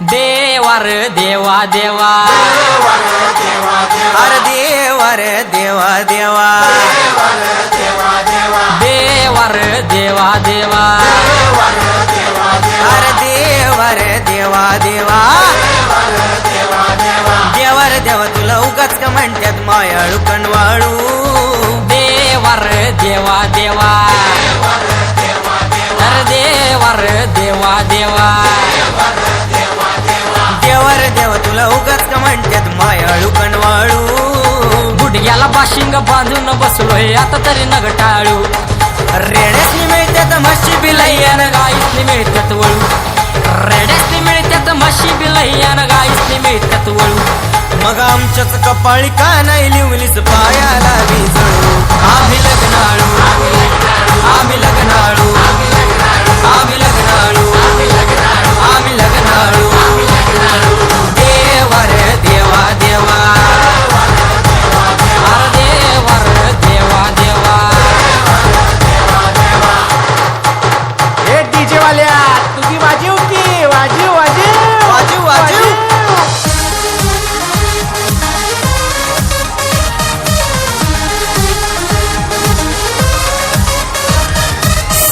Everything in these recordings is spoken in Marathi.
देवार देवा देवा. अरे देवर देवा देवा. देवार देवा देवा. अरे देवा देवा देवा. देवर देवा तुला उगाच का म्हणतात मायाळू कणवाळू? देवार देवा देवा. अरे देवार देवा देवा. त्याला बाशिंग बांधून बसलोय आता तरी नग टाळू. रेड्यासनी मिळत्यात म्हशी बिलय्यान गाईसनी मिळत्यात वळू. रेड्यासनी मिळत्यात म्हशी बिलय्यान गाईसनी मिळत्यात वळू. मग आमच्याच कपाळी का नाही लिवलीच पायाला विजळू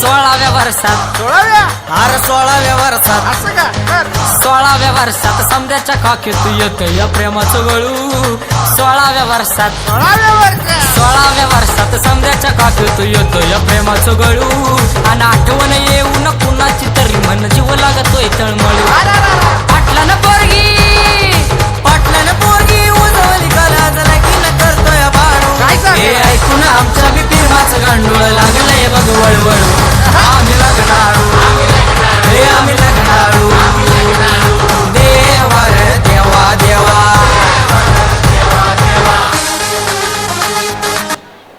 सोळाव्या वर्षात. सोळाव्या? हार सोळाव्या वर्षात. असं का? बर. सोळाव्या वर्षात समद्याच्या खाकीत येत या प्रेमाचं गळू. सोळाव्या वर्षात. सोळाव्या वर्ष सोळाव्या वर्षात समद्याच्या खाकीत येत या प्रेमाचं गळू. आणि आठवण येऊन कुणाची तरी मन जीव लागतोय तळमळू अरे